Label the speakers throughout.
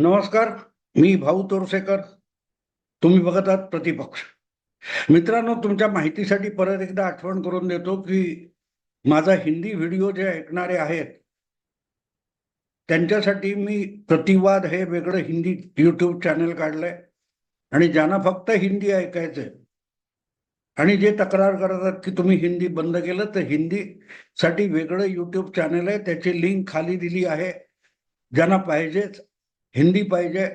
Speaker 1: नमस्कार मी भाऊ तोरसेकर. तुम्ही बघत आहात प्रतिपक्ष. मित्रांनो तुमच्या माहितीसाठी परत एकदा आठवण करून देतो की माझा हिंदी व्हिडिओ जे ऐकणारे आहेत त्यांच्यासाठी मी प्रतिवाद हे वेगळं हिंदी युट्यूब चॅनल काढलंय. आणि ज्यांना फक्त हिंदी ऐकायचंय आणि जे तक्रार करतात की तुम्ही हिंदी बंद केलं तर हिंदीसाठी वेगळं युट्यूब चॅनल आहे. त्याची लिंक खाली दिली आहे. ज्यांना पाहिजेच हिंदी पाहिजे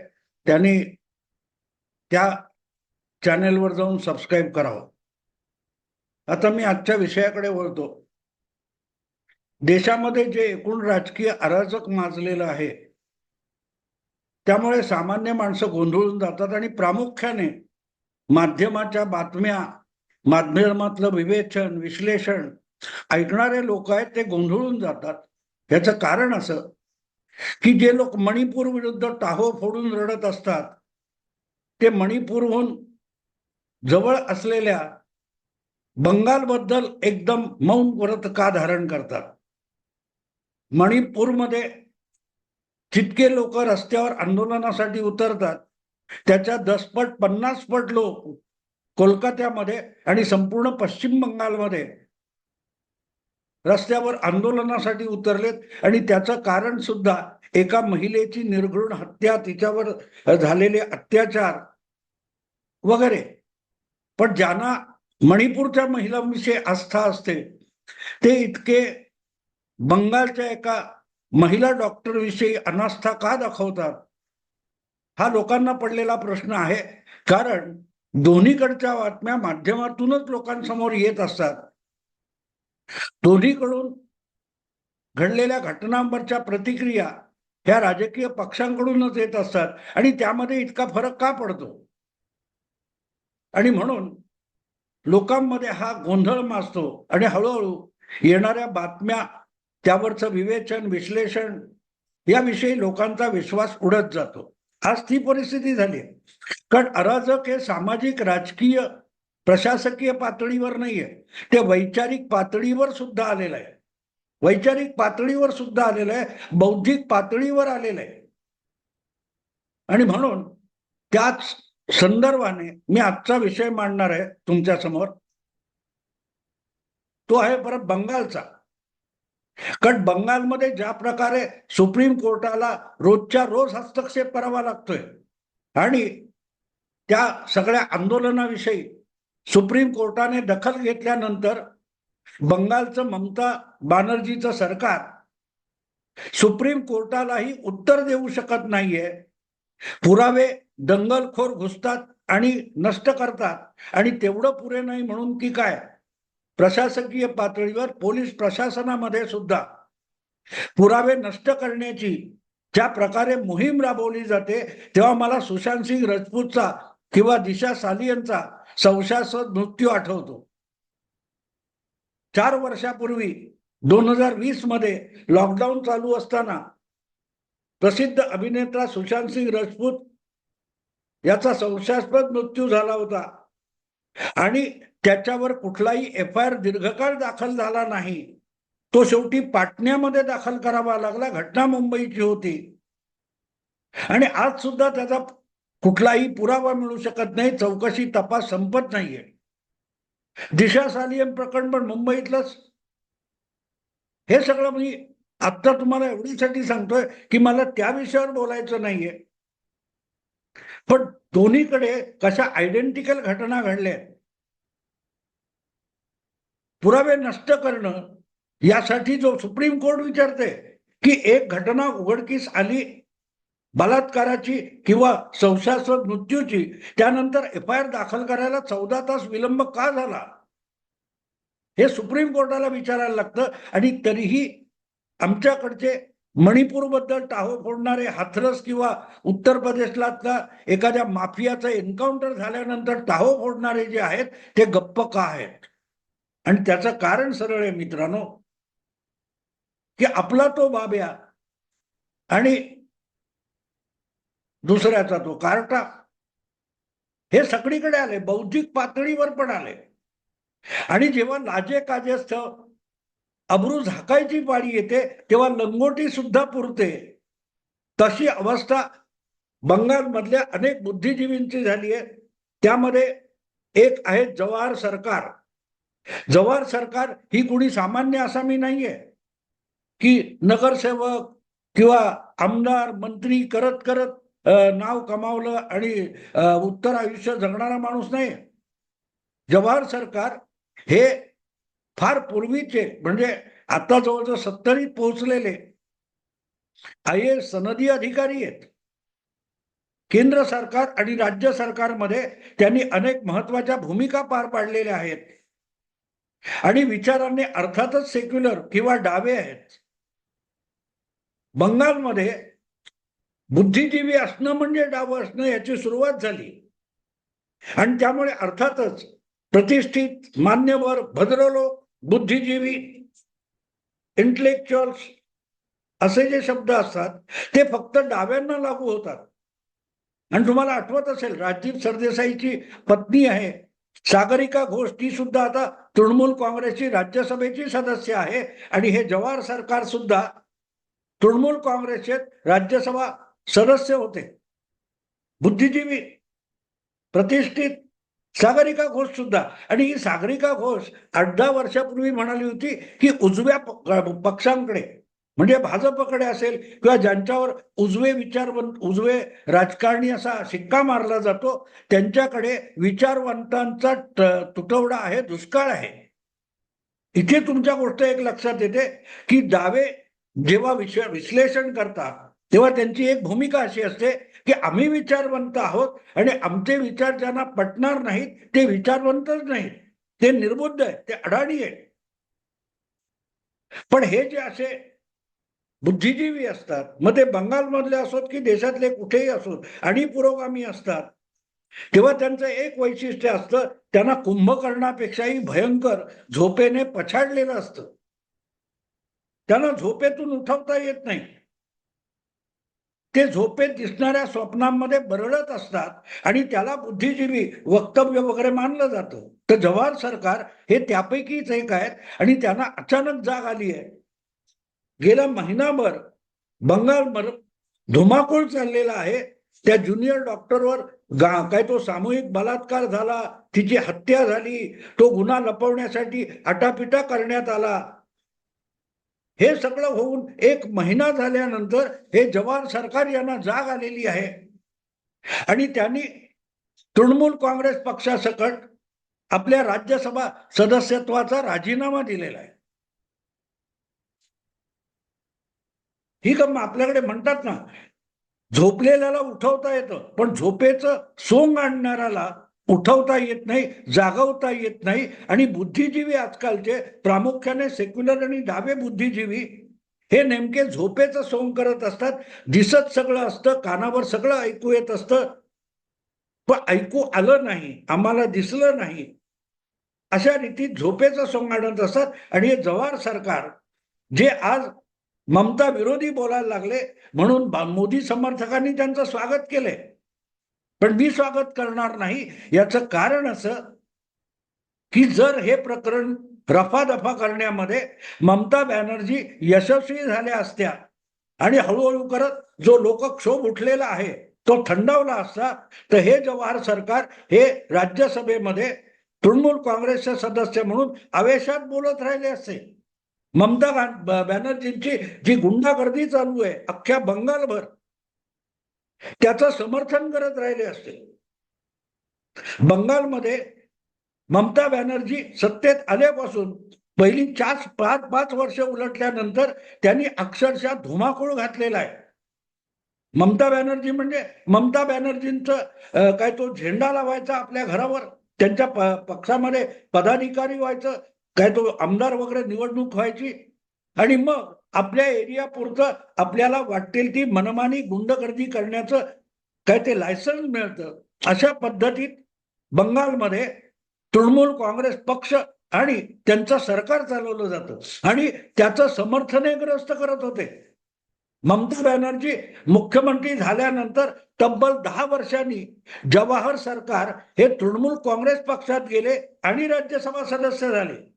Speaker 1: त्यांनी त्या चॅनेलवर जाऊन सबस्क्राईब करावं. आता मी आजच्या विषयाकडे वळतो. देशामध्ये जे एकूण राजकीय अराजक माजलेलं आहे त्यामुळे सामान्य माणसं गोंधळून जातात आणि प्रामुख्याने माध्यमाच्या बातम्या माध्यमातलं विवेचन विश्लेषण ऐकणारे लोक आहेत ते गोंधळून जातात. याचं कारण असं की जे लोक मणिपूर विरुद्ध टाहो फोडून रडत असतात ते मणिपूरहून जवळ असलेल्या बंगालबद्दल एकदम मौन व्रत का धारण करतात? मणिपूरमध्ये जितके लोक रस्त्यावर आंदोलनासाठी उतरतात त्याच्या दसपट पन्नास पट लोक कोलकात्यामध्ये आणि संपूर्ण पश्चिम बंगालमध्ये रस्त्यावर आंदोलनासाठी उतरलेत आणि त्याचं कारण सुद्धा एका महिलेची निर्घृण हत्या तिच्यावर झालेले अत्याचार वगैरे. पण ज्यांना मणिपूरच्या महिलांविषयी आस्था असते ते इतके बंगालच्या एका महिला डॉक्टर विषयी अनास्था का दाखवतात? हा लोकांना पडलेला प्रश्न आहे. कारण दोन्हीकडच्या बातम्या माध्यमातूनच लोकांसमोर येत असतात. दोन्हीकडून घडलेल्या घटनांवरच्या प्रतिक्रिया ह्या राजकीय पक्षांकडूनच येत असतात. आणि त्यामध्ये इतका फरक का पडतो? आणि म्हणून लोकांमध्ये हा गोंधळ माजतो आणि हळूहळू येणाऱ्या बातम्या त्यावरचं विवेचन विश्लेषण याविषयी लोकांचा विश्वास उडत जातो. आज ती परिस्थिती झाली कारण अराजक हे सामाजिक राजकीय प्रशासकीय पातळीवर नाहीये. ते वैचारिक पातळीवर सुद्धा आलेलं आहे. वैचारिक पातळीवर सुद्धा आलेलं आहे. बौद्धिक पातळीवर आलेलं आहे. आणि म्हणून त्याच संदर्भाने मी आजचा विषय मांडणार आहे तुमच्यासमोर. तो आहे परत बंगालचा. कारण बंगालमध्ये ज्या प्रकारे सुप्रीम कोर्टाला रोजच्या रोज हस्तक्षेप करावा लागतोय आणि त्या सगळ्या आंदोलनाविषयी सुप्रीम कोर्टाने दखल घेतल्यानंतर बंगालचं ममता बॅनर्जीचं सरकार सुप्रीम कोर्टालाही उत्तर देऊ शकत नाहीये. पुरावे दंगलखोर घुसतात आणि नष्ट करतात. आणि तेवढं पुरे नाही म्हणून की काय? प्रशासकीय पातळीवर पोलीस प्रशासनामध्ये सुद्धा. पुरावे नष्ट करण्याची ज्या प्रकारे मोहीम राबवली जाते तेव्हा मला सुशांत सिंग राजपूतचा किंवा दिशा सालियनचा संशयास्पद मृत्यू आठवतो. चार वर्षापूर्वी दोन हजार वीसमध्ये लॉकडाऊन चालू असताना प्रसिद्ध अभिनेता सुशांत सिंग राजपूत याचा संशयास्पद मृत्यू झाला होता. आणि त्याच्यावर कुठलाही एफ आय आर दीर्घकाळ दाखल झाला नाही. तो शेवटी पाटण्यामध्ये दाखल करावा लागला. घटना मुंबईची होती. आणि आज सुद्धा त्याचा कुठलाही पुरावा मिळू शकत नाही चौकशी तपास संपत नाहीये. दिशा सालियम प्रकरण पण मुंबईतलंच. हे सगळं मी आत्ता तुम्हाला एवढीसाठी सांगतोय की मला त्या विषयावर बोलायचं नाहीये. पण दोन्हीकडे कशा आयडेंटिकल घटना घडल्या पुरावे नष्ट करणं यासाठी जो सुप्रीम कोर्ट विचारते की एक घटना उघडकीस आली बलात्काराची किंवा संशयास्पद मृत्यूची त्यानंतर एफ आय आर दाखल करायला चौदा तास विलंब का झाला? हे सुप्रीम कोर्टाला विचारायला लागतं. आणि तरीही आमच्याकडचे मणिपूरबद्दल टाहो फोडणारे हाथरस किंवा उत्तर प्रदेशला एखाद्या माफियाचं एन्काउंटर झाल्यानंतर टाहो फोडणारे जे आहेत ते गप्प का आहेत? आणि त्याचं कारण सरळ आहे मित्रांनो की आपला तो बाब्या आणि दुसऱ्याचा तो कार्टा. हे सगळीकडे आले बौद्धिक पातळीवर पण आले. आणि जेव्हा लाजे काजेस्थ अब्रू झाकायची पाळी येते तेव्हा लंगोटी सुद्धा पुरते. तशी अवस्था बंगालमधल्या अनेक बुद्धिजीवींची झाली आहे. त्यामध्ये एक आहे जवाहर सरकार. जवाहर सरकार ही कुणी सामान्य आसामी नाहीये. की नगरसेवक किंवा आमदार मंत्री करत करत नाव कमावलं आणि उत्तर आयुष्य जगणारा माणूस नाही. जवाहर सरकार हे फार पूर्वीचे म्हणजे आता जवळजवळ सत्तरीत पोहोचलेले आय एस सनदी अधिकारी आहेत. केंद्र सरकार आणि राज्य सरकारमध्ये त्यांनी अनेक महत्त्वाच्या भूमिका पार पाडलेल्या आहेत. आणि विचारांनी अर्थातच सेक्युलर किंवा डावे आहेत. बंगालमध्ये बुद्धिजीवी असणं म्हणजे डावं असणं याची सुरुवात झाली. आणि त्यामुळे अर्थातच प्रतिष्ठित मान्यवर भद्रलोक बुद्धिजीवी इंटलेक्च्युअल्स असे जे शब्द असतात ते फक्त डाव्यांना लागू होतात. आणि तुम्हाला आठवत असेल राजीव सरदेसाईची पत्नी आहे सागरिका घोष ती सुद्धा आता तृणमूल काँग्रेसची राज्यसभेची सदस्य आहे. आणि हे जवाहर सरकार सुद्धा तृणमूल काँग्रेसचे राज्यसभा सदस्य होते. बुद्धिजीवी प्रतिष्ठित सागरिका घोष सुद्धा. आणि ही सागरिका घोष आठ दहा वर्षापूर्वी म्हणाली होती की उजव्या पक्षांकडे म्हणजे भाजपकडे असेल किंवा ज्यांच्यावर उजवे विचारवंत उजवे राजकारणी असा शिक्का मारला जातो त्यांच्याकडे विचारवंतांचा तुटवडा आहे दुष्काळ आहे. इथे तुमच्या गोष्ट एक लक्षात येते की दावे जेव्हा विश्व विश्लेषण करतात तेव्हा त्यांची एक भूमिका अशी असते की आम्ही विचारवंत आहोत आणि आमचे विचार ज्यांना पटणार नाहीत ते विचारवंतच नाहीत. ते निर्बुद्ध आहेत ते अडाणी आहेत. पण हे जे असे बुद्धिजीवी असतात मग ते बंगालमधले असोत की देशातले कुठेही असोत आणि पुरोगामी असतात तेव्हा त्यांचं एक वैशिष्ट्य असतं त्यांना कुंभकर्णापेक्षाही भयंकर झोपेने पछाडलेलं असतं. त्यांना झोपेतून उठवता येत नाही. ते झोपेत दिसणाऱ्या स्वप्नांमध्ये बरळत असतात आणि त्याला बुद्धिजीवी वक्तव्य वगैरे मानलं जातं. तर जवाहर सरकार हे त्यापैकीच एक आहेत आणि त्यांना अचानक जाग आली आहे. गेला महिनाभर बंगालभर धुमाकूळ चाललेला आहे. त्या ज्युनियर डॉक्टरवर गा- काय तो सामूहिक बलात्कार झाला तिची हत्या झाली तो गुन्हा लपवण्यासाठी आटापिटा करण्यात आला. हे सगळं होऊन एक महिना झाल्यानंतर हे जवाहर सरकार यांना जाग आलेली आहे. आणि त्यांनी तृणमूल काँग्रेस पक्षासकट आपल्या राज्यसभा सदस्यत्वाचा राजीनामा दिलेला आहे. ही गम आपल्याकडे म्हणतात ना झोपलेल्याला उठवता येतं पण झोपेचं सोंग आणणाऱ्याला उठवता येत नाही जागवता येत नाही. आणि बुद्धिजीवी आजकालचे प्रामुख्याने सेक्युलर आणि डावे बुद्धिजीवी हे नेमके झोपेचं सोंग करत असतात. दिसत सगळं असतं कानावर सगळं ऐकू येत असतं. पण ऐकू आलं नाही आम्हाला दिसलं नाही. अशा रीतीत झोपेचं सोंग आणत असतात. आणि हे जवार सरकार जे आज ममता विरोधी बोलायला लागले म्हणून बा- मोदी समर्थकांनी त्यांचं स्वागत केलंय. पण मी स्वागत करणार नाही. याचं कारण असं की जर हे प्रकरण रफादफा करण्यामध्ये ममता बॅनर्जी यशस्वी झाल्या असत्या आणि हळूहळू करत जो लोकक्षोभ उठलेला आहे तो थंडावला असता तर हे जवाहर सरकार हे राज्यसभेमध्ये तृणमूल काँग्रेसचे सदस्य म्हणून आवेशात बोलत राहिले असते. ममता बॅनर्जींची जी गुंडागर्दी चालू आहे अख्ख्या बंगालभर त्याचं समर्थन करत राहिले असते. बंगालमध्ये ममता बॅनर्जी सत्तेत आल्यापासून पहिली चार पाच पाच वर्ष उलटल्यानंतर त्यांनी अक्षरशः धुमाकूळ घातलेला आहे. ममता बॅनर्जी म्हणजे ममता बॅनर्जींचं काय तो झेंडा लावायचा आपल्या घरावर त्यांच्या प- पक्षामध्ये पदाधिकारी व्हायचं काय तो आमदार वगैरे निवडणूक व्हायची आणि मग आपल्या एरिया पुरतं आपल्याला वाटेल ती मनमानी गुंडगर्दी करण्याचं काय ते लायसन्स मिळतं. अशा पद्धतीत बंगालमध्ये तृणमूल काँग्रेस पक्ष आणि त्यांचं सरकार चालवलं जातं. आणि त्याचं समर्थन ग्रस्त करत होते. ममता बॅनर्जी मुख्यमंत्री झाल्यानंतर तब्बल दहा वर्षांनी जवाहर सरकार हे तृणमूल काँग्रेस पक्षात गेले आणि राज्यसभा सदस्य झाले.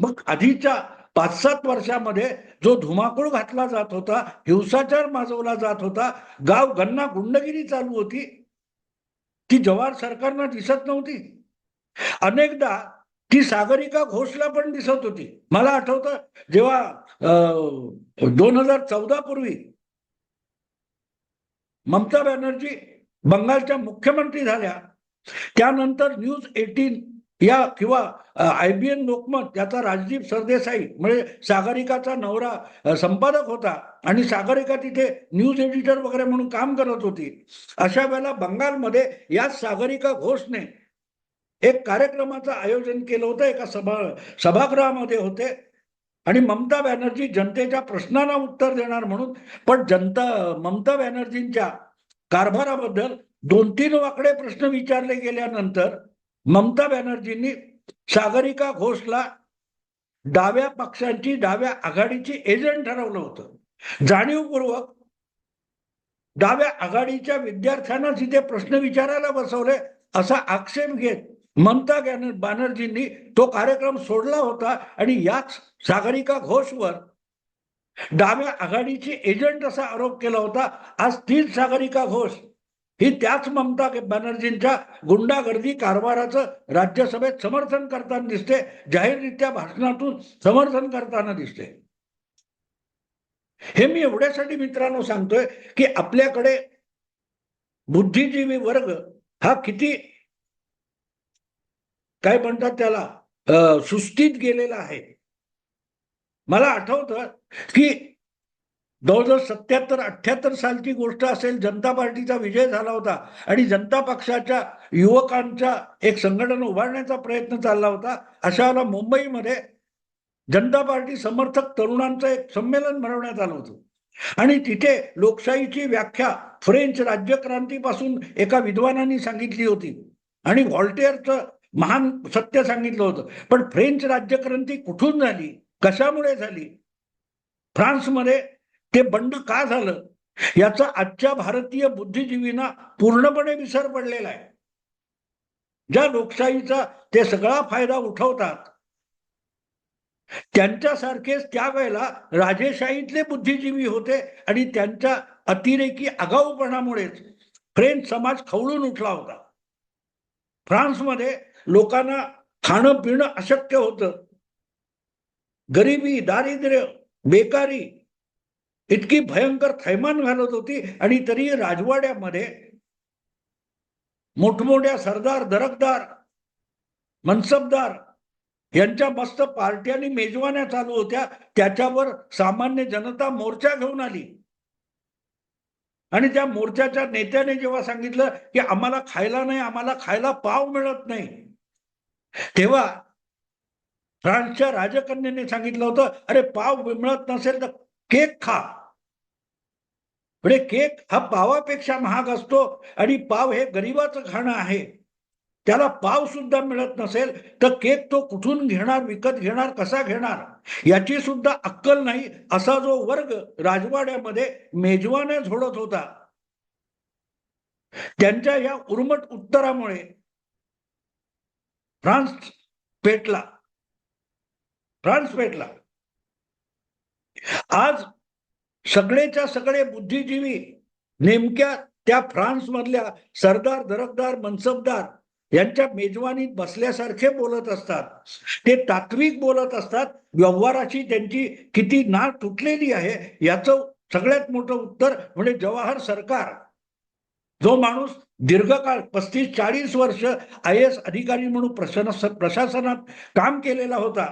Speaker 1: मग आधीच्या पाच सात वर्षामध्ये जो धुमाकूळ घातला जात होता हिंसाचार माजवला जात होता गाव गन्ना गुंडगिरी चालू होती ती जवाहर सरकारनं दिसत नव्हती. अनेकदा ती सागरिका घोषला पण दिसत होती. मला आठवतं जेव्हा दोन हजार चौदा पूर्वी ममता बॅनर्जी बंगालच्या मुख्यमंत्री झाल्या त्यानंतर न्यूज एटीन या किंवा आय बी एन लोकमत याचा राजदीप सरदेसाई म्हणजे सागरिकाचा नवरा संपादक होता आणि सागरिका तिथे न्यूज एडिटर वगैरे म्हणून काम करत होती. अशा वेळेला बंगालमध्ये याच सागरिका घोषने एक कार्यक्रमाचं आयोजन केलं होतं एका सभा सभागृहामध्ये होते. आणि ममता बॅनर्जी जनतेच्या प्रश्नांना उत्तर देणार म्हणून पण जनता ममता बॅनर्जींच्या कारभाराबद्दल दोन तीन वाकडे प्रश्न विचारले गेल्यानंतर ममता बॅनर्जींनी सागरिका घोषला डाव्या पक्षांची डाव्या आघाडीची एजंट ठरवलं होतं. जाणीवपूर्वक डाव्या आघाडीच्या विद्यार्थ्यांना जिथे प्रश्न विचारायला बसवले असा आक्षेप घेत ममता बॅनर्जींनी तो कार्यक्रम सोडला होता आणि याच सागरिका घोषवर डाव्या आघाडीची एजंट असा आरोप केला होता. आज तीच सागरिका घोष ही त्याच ममता बॅनर्जींच्या गुंडागर्दी कारभाराचं राज्यसभेत समर्थन करताना दिसते. जाहीररित्या भाषणातून समर्थन करताना दिसते. हे मी एवढ्यासाठी मित्रांनो सांगतोय की आपल्याकडे बुद्धिजीवी वर्ग हा किती काय म्हणतात त्याला सुस्तीत सुस्थित गेलेला आहे. मला आठवतं की जवळजवळ सत्याहत्तर अठ्याहत्तर सालची गोष्ट असेल जनता पार्टीचा विजय झाला होता आणि जनता पक्षाच्या युवकांचा एक संघटन उभारण्याचा प्रयत्न चालला होता अशा वेळेला मुंबईमध्ये जनता पार्टी समर्थक तरुणांचं एक संमेलन भरवण्यात आलं होतं. आणि तिथे लोकशाहीची व्याख्या फ्रेंच राज्यक्रांतीपासून एका विद्वानांनी सांगितली होती. आणि व्हॉल्टेअरचं महान सत्य सांगितलं होतं. पण फ्रेंच राज्यक्रांती कुठून झाली? कशामुळे झाली? फ्रान्समध्ये ते बंड का झालं? याचा आजच्या भारतीय बुद्धिजीवींना पूर्णपणे विसर पडलेला आहे. ज्या लोकशाहीचा ते सगळा फायदा उठवतात त्यांच्यासारखेच त्यावेळेला राजेशाहीतले बुद्धिजीवी होते आणि त्यांच्या अतिरेकी आगाऊपणामुळेच फ्रेंच समाज खवळून उठला होता. फ्रान्समध्ये लोकांना खाणं पिणं अशक्य होतं. गरिबी दारिद्र्य बेकारी इतकी भयंकर थैमान घालत होती. आणि तरी राजवाड्यामध्ये मोठमोठ्या सरदार दरकदार मनसबदार यांच्या मस्त पार्ट्या आणि मेजवान्या चालू होत्या. त्याच्यावर सामान्य जनता मोर्चा घेऊन आली. आणि त्या मोर्चाच्या नेत्याने जेव्हा सांगितलं की आम्हाला खायला नाही आम्हाला खायला पाव मिळत नाही तेव्हा फ्रान्सच्या राजकन्याने सांगितलं होतं अरे पाव मिळत नसेल तर केक खा. म्हणजे केक हा पावापेक्षा महाग असतो आणि पाव हे गरिबाचं खाणं आहे. त्याला पाव सुद्धा मिळत नसेल तर केक तो कुठून घेणार विकत घेणार कसा घेणार? याची सुद्धा अक्कल नाही असा जो वर्ग राजवाड्यामध्ये मेजवाने झोडत होता. त्यांच्या या उर्मट उत्तरामुळे फ्रान्स पेटला. फ्रान्स पेटला. आज सगळेच्या सगळे बुद्धिजीवी नेमक्या त्या फ्रान्स मधल्या सरदार दरकदार मनसबदार यांच्या मेजवानीत बसल्यासारखे बोलत असतात. ते तात्विक बोलत असतात. व्यवहाराची त्यांची किती नाळ तुटलेली आहे याचं सगळ्यात मोठं उत्तर म्हणजे जवाहर सरकार. जो माणूस दीर्घकाळ पस्तीस चाळीस वर्ष आय एस अधिकारी म्हणून प्रशासन प्रशासनात काम केलेला होता.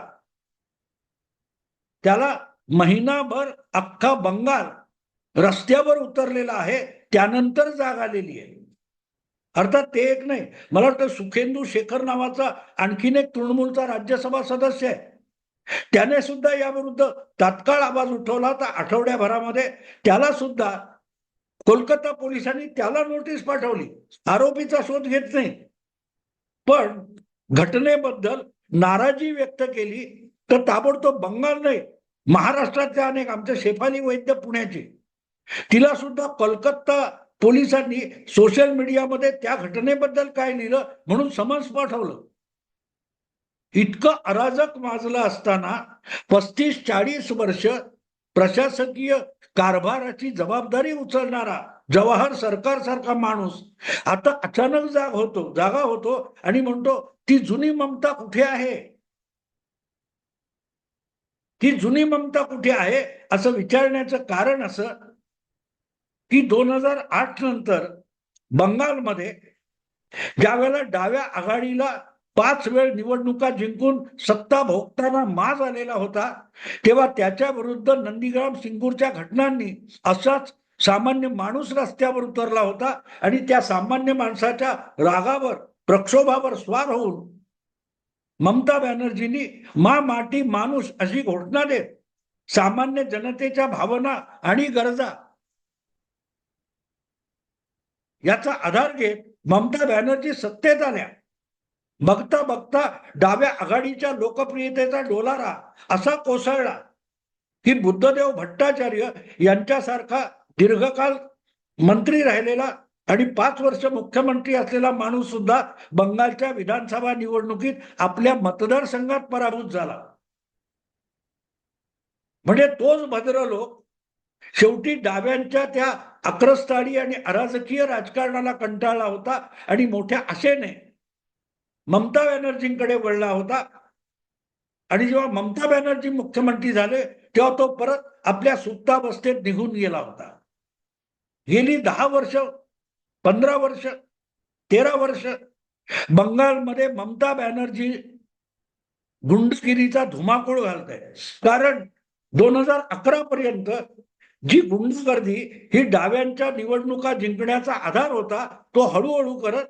Speaker 1: त्याला महिनाभर अख्खा बंगाल रस्त्यावर उतरलेला आहे त्यानंतर जाग आलेली आहे. अर्थात ते एक नाही. मला वाटतं सुखेंदू शेखर नावाचा आणखीन एक तृणमूलचा राज्यसभा सदस्य आहे. त्याने सुद्धा याविरुद्ध तात्काळ आवाज उठवला तर आठवड्याभरामध्ये. त्याला सुद्धा कोलकाता पोलिसांनी त्याला नोटीस पाठवली. आरोपीचा शोध घेत नाही. पण घटनेबद्दल नाराजी व्यक्त केली तर ताबडतोब बंगाल नाही. महाराष्ट्रातल्या अनेक आमच्या शेफाली वैद्य पुण्याचे तिला सुद्धा कलकत्ता पोलिसांनी सोशल मीडियामध्ये त्या घटनेबद्दल काय लिहिलं म्हणून समन्स पाठवलं. इतकं अराजक माजलं असताना पस्तीस चाळीस वर्ष प्रशासकीय कारभाराची जबाबदारी उचलणारा जवाहर सरकार सारखा माणूस आता अचानक जाग होतो जागा होतो आणि म्हणतो ती जुनी ममता कुठे आहे? ती जुनी ममता कुठे आहे असं विचारण्याचं कारण असं की दोन हजार आठ नंतर बंगालमध्ये ज्यावेळेला डाव्या आघाडीला पाच वेळ निवडणुका जिंकून सत्ता भोगताना माज आलेला होता तेव्हा त्याच्या विरुद्ध नंदीग्राम सिंगूरच्या घटनांनी असाच सामान्य माणूस रस्त्यावर उतरला होता आणि त्या सामान्य माणसाच्या रागावर प्रक्षोभावर स्वार होऊन ममता बॅनर्जींनी मा माटी माणूस अशी घोषणा देत सामान्य जनतेच्या भावना आणि गरजा. याचा आधार घेत ममता बॅनर्जी सत्तेत आल्या बघता बघता डाव्या आघाडीच्या लोकप्रियतेचा डोलारा असा कोसळला. की बुद्धदेव भट्टाचार्य यांच्यासारखा दीर्घकाल मंत्री राहिलेला आणि पाच वर्ष मुख्यमंत्री असलेला माणूस सुद्धा बंगालच्या विधानसभा निवडणुकीत आपल्या मतदारसंघात पराभूत झाला. म्हणजे तोच भद्र लोक शेवटी डाव्यांच्या त्या अक्रस्ताडी आणि अराजकीय राजकारणाला कंटाळला होता आणि मोठ्या आशेने ममता बॅनर्जींकडे वळला होता. आणि जेव्हा ममता बॅनर्जी मुख्यमंत्री झाले तेव्हा तो परत आपल्या सुप्तावस्थेत निघून गेला होता. गेली दहा वर्ष पंधरा वर्ष तेरा वर्ष बंगालमध्ये ममता बॅनर्जी गुंडगिरीचा धुमाकूळ घालत आहे कारण दोन हजार अकरा पर्यंत जी गुंडगर्दी ही डाव्यांच्या निवडणुका जिंकण्याचा आधार होता तो हळूहळू करत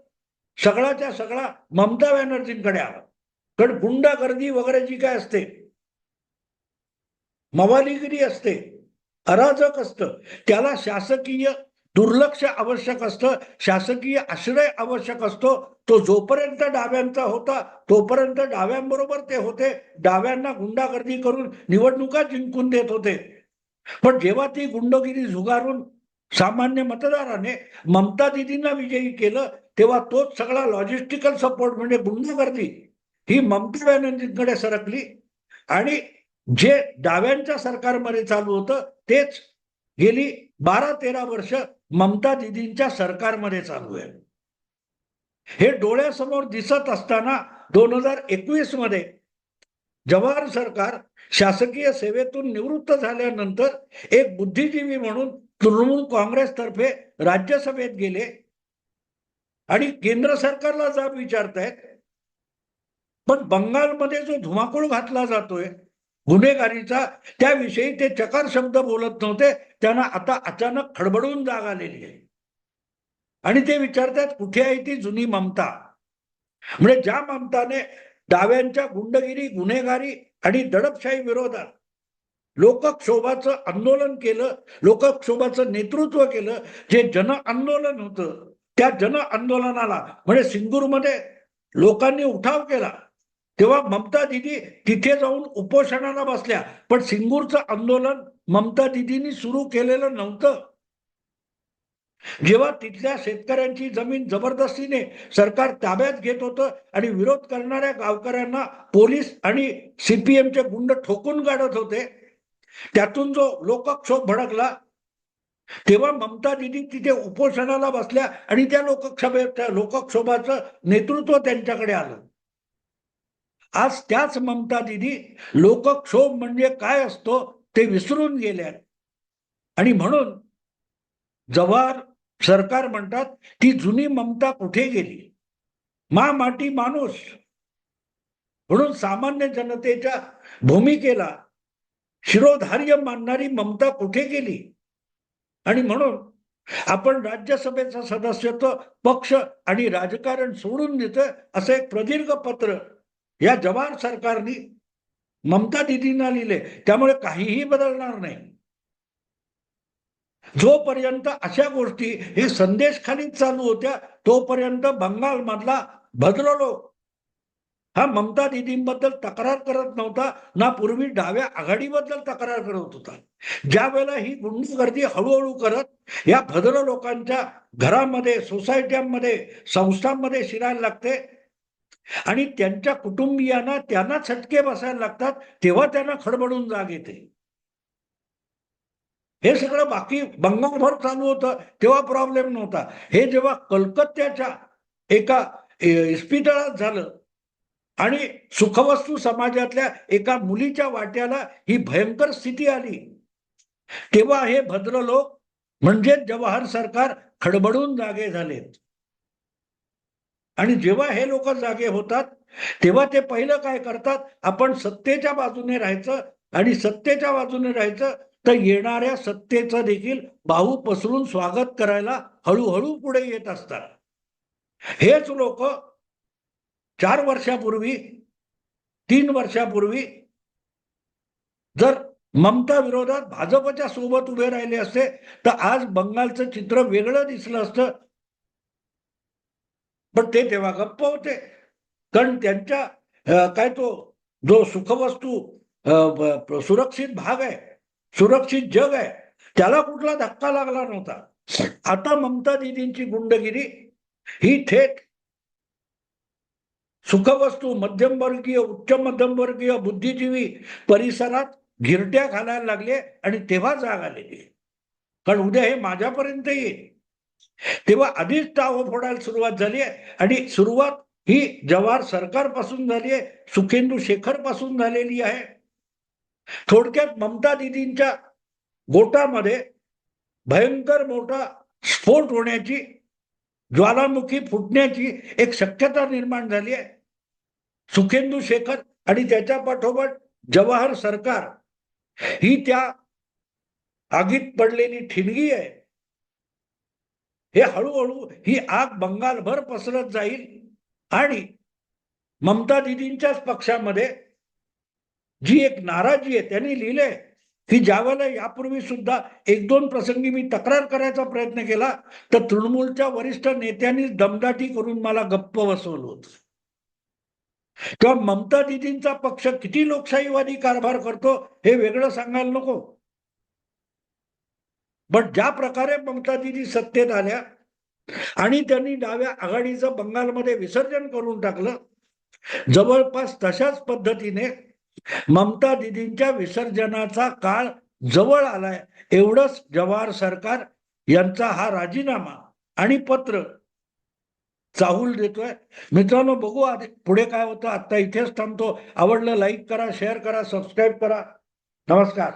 Speaker 1: सगळ्याच्या सगळा ममता बॅनर्जींकडे आला. कारण गुंडागर्दी वगैरे जी काय असते मवालीगिरी असते अराजक असतं त्याला शासकीय दुर्लक्ष आवश्यक असतं शासकीय आश्रय आवश्यक असतो. तो जोपर्यंत डाव्यांचा होता तोपर्यंत डाव्यांबरोबर ते होते. डाव्यांना गुंडागर्दी करून निवडणुका जिंकून देत होते. पण जेव्हा ती गुंडगिरी झुगारून सामान्य मतदाराने ममता दिदींना विजयी केलं तेव्हा तोच सगळा लॉजिस्टिकल सपोर्ट म्हणजे गुंडगर्दी. ही ममता बॅनर्जींकडे सरकली आणि जे डाव्यांच्या सरकारमध्ये चालू होतं तेच गेली बारा तेरा वर्ष ममता दिदींच्या सरकारमध्ये चालू आहे. हे डोळ्यासमोर दिसत असताना दोन हजार एकवीसमध्ये जवाहर सरकार शासकीय सेवेतून निवृत्त झाल्यानंतर एक बुद्धिजीवी म्हणून तृणमूल काँग्रेसतर्फे राज्यसभेत गेले आणि केंद्र सरकारला जाब विचारतायत. पण बंगालमध्ये जो धुमाकूळ घातला जातोय गुन्हेगारीचा त्याविषयी ते चकार शब्द बोलत नव्हते. त्यांना आता अचानक खडबडून जाग आलेली आहे. आणि ते विचारतात कुठे आहे ती जुनी ममता? म्हणजे ज्या ममताने डाव्यांच्या गुंडगिरी गुन्हेगारी आणि दडपशाही विरोधात लोकक्षोभाचं आंदोलन केलं लोकक्षोभाचं नेतृत्व केलं जे जन आंदोलन होतं त्या जन आंदोलनाला म्हणजे सिंगूरमध्ये लोकांनी उठाव केला. तेव्हा ममता दिदी तिथे जाऊन उपोषणाला बसल्या. पण सिंगूरचं आंदोलन ममता दिदींनी सुरू केलेलं नव्हतं. जेव्हा तिथल्या शेतकऱ्यांची जमीन जबरदस्तीने सरकार ताब्यात घेत होतं आणि विरोध करणाऱ्या गावकऱ्यांना पोलीस आणि सीपीएमचे गुंड ठोकून काढत होते त्यातून जो लोकक्षोभ भडकला तेव्हा ममता दिदी तिथे उपोषणाला बसल्या आणि त्या लोकक्षोभे त्या लोकक्षोभाचं नेतृत्व त्यांच्याकडे आलं. आज त्याच ममता दिदी लोकक्षोभ म्हणजे काय असतो ते विसरून गेल्या. आणि म्हणून जवार सरकार म्हणतात ती जुनी ममता कुठे गेली? मा माटी माणूस. म्हणून सामान्य जनतेच्या भूमिकेला शिरोधार्य मानणारी ममता कुठे गेली? आणि म्हणून आपण राज्यसभेचं सदस्यत्व पक्ष आणि राजकारण सोडून देतं असं एक प्रदीर्घ पत्र या जवाहर सरकारने ममता दिदींना लिहिले. त्यामुळे काहीही बदलणार नाही. जोपर्यंत अशा गोष्टी हे संदेश खाली चालू होत्या तोपर्यंत बंगाल मधला भद्र हा ममता दिदींबद्दल तक्रार करत नव्हता ना पूर्वी डाव्या आघाडीबद्दल तक्रार करत होता. ज्या वेळेला ही गुंडगर्दी हळूहळू करत या भद्र लोकांच्या घरामध्ये सोसायट्यांमध्ये संस्थांमध्ये शिरायला लागते आणि त्यांच्या कुटुंबियांना त्यांना छटके बसायला लागतात तेव्हा त्यांना खडबडून जाग येते. हे सगळं बाकी बंगालभर चालू होतं तेव्हा प्रॉब्लेम नव्हता. हे जेव्हा कलकत्त्याच्या एका इस्पितळात झालं आणि सुखवस्तू समाजातल्या एका मुलीच्या वाट्याला ही भयंकर स्थिती आली तेव्हा हे भद्र लोक म्हणजे जवाहर सरकार खडबडून जागे झालेत. आणि जेव्हा हे लोक जागे होतात तेव्हा ते पहिलं काय करतात? आपण सत्तेच्या बाजूने राहायचं आणि सत्तेच्या बाजूने राहायचं तर येणाऱ्या सत्तेचं देखील बाहू पसरून स्वागत करायला हळूहळू पुढे येत असतात. हेच लोक चार वर्षापूर्वी तीन वर्षापूर्वी जर ममता विरोधात भाजपच्या सोबत उभे राहिले असते तर आज बंगालचं चित्र वेगळं दिसलं असतं. पण ते तेव्हा गप्प होते. कारण त्यांच्या काय तो जो सुखवस्तू सुरक्षित भाग आहे सुरक्षित जग आहे त्याला कुठला धक्का लागला नव्हता. आता ममता दिदींची गुंडगिरी ही थेट सुखवस्तू मध्यमवर्गीय उच्च मध्यमवर्गीय बुद्धिजीवी परिसरात गिरट्या घालायला लागले आणि तेव्हा जाग आलेली. कारण उद्या हे माझ्यापर्यंत येईल. तेव्हा आधीच टाव फोडायला सुरुवात झाली आहे. आणि सुरुवात ही जवाहर सरकारपासून झाली आहे सुखेंदू शेखरपासून झालेली आहे. थोडक्यात ममता दिदींच्या गोटामध्ये भयंकर मोठा स्फोट होण्याची ज्वालामुखी फुटण्याची एक शक्यता निर्माण झाली आहे. सुखेंदू शेखर आणि त्याच्या पाठोपाठ जवाहर सरकार ही त्या आगीत पडलेली ठिणगी आहे. हे हळूहळू ही आग बंगालभर पसरत जाईल आणि ममता दिदींच्याच पक्षामध्ये जी एक नाराजी आहे त्यांनी लिहिले की ज्यावेळेला यापूर्वी सुद्धा एक दोन प्रसंगी मी तक्रार करायचा प्रयत्न केला तर तृणमूलच्या वरिष्ठ नेत्यांनी दमदाटी करून मला गप्प बसवलं होतं. तेव्हा ममता दिदींचा पक्ष किती लोकशाहीवादी कारभार करतो हे वेगळं सांगायला नको. पण ज्या प्रकारे ममता सत्तेत आल्या आणि त्यांनी डाव्या आघाडीचं बंगालमध्ये विसर्जन करून टाकलं जवळपास तशाच पद्धतीने ममता दिदींच्या विसर्जनाचा काळ जवळ आलाय एवढंच जवाहर सरकार यांचा हा राजीनामा आणि पत्र चाहूल देतोय. मित्रांनो बघू आधी पुढे काय होतं. आता इथेच थांबतो. आवडलं लाईक करा शेअर करा सबस्क्राईब करा. नमस्कार.